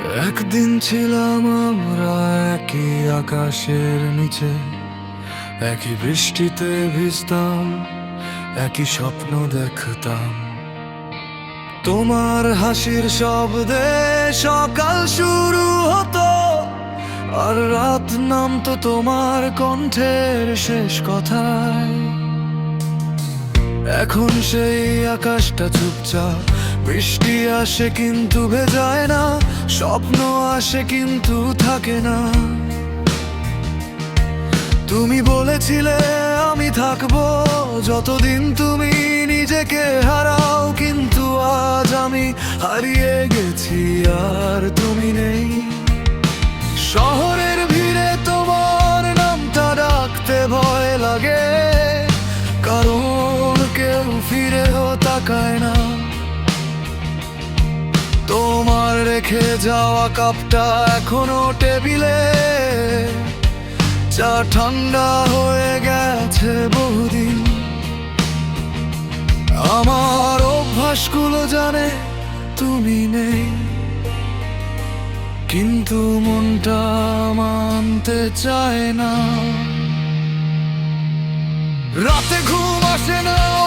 একদিন ছিলাম আমরা একই আকাশের নিচে, একই বৃষ্টিতে ভিজতাম, একই স্বপ্ন দেখতাম। তোমার হাসির শব্দে সকাল শুরু হতো, আর রাত নামতো তোমার কণ্ঠের শেষ কথায়। এখন সেই আকাশটা চুপচাপ বৃষ্টি আসে কিন্তু ভেজায় না, স্বপ্ন আসে কিন্তু থাকে না। তুমি বলেছিলে আমি থাকব, যতদিন তুমি নিজেকে হারাও, কিন্তু আজ আমি হারিয়ে গেছি আর তুমি নেই। শহরের ভিড়ে তোমার নামটা ডাকতে ভয় লাগে কারণ কেউ ফিরেও তাকায় না। রেখে যাওয়া কাপটা এখনও টেবিলে। চা ঠান্ডা হয়ে গেছে বহুদিন। আমার অভ্যাসগুলো জানে তুমি নেই। কিন্তু মনটা মানতে চায় না। রাতে ঘুম আসে না।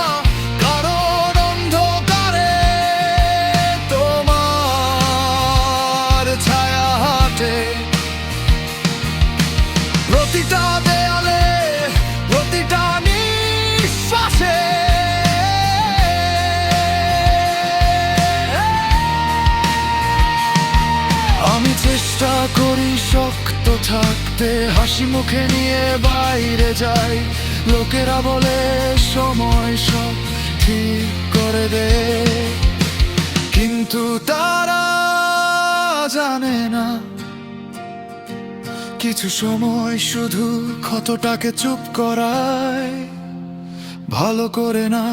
চেষ্টা করি শক্ত থাকতে, হাসি মুখে নিয়ে বাইরে যাই। লোকেরা বলে, সময় সব ঠিক করে দে। কিন্তু তারা জানে না, কিছু সময় শুধু ক্ষতটাকে চুপ করায়, ভালো করে না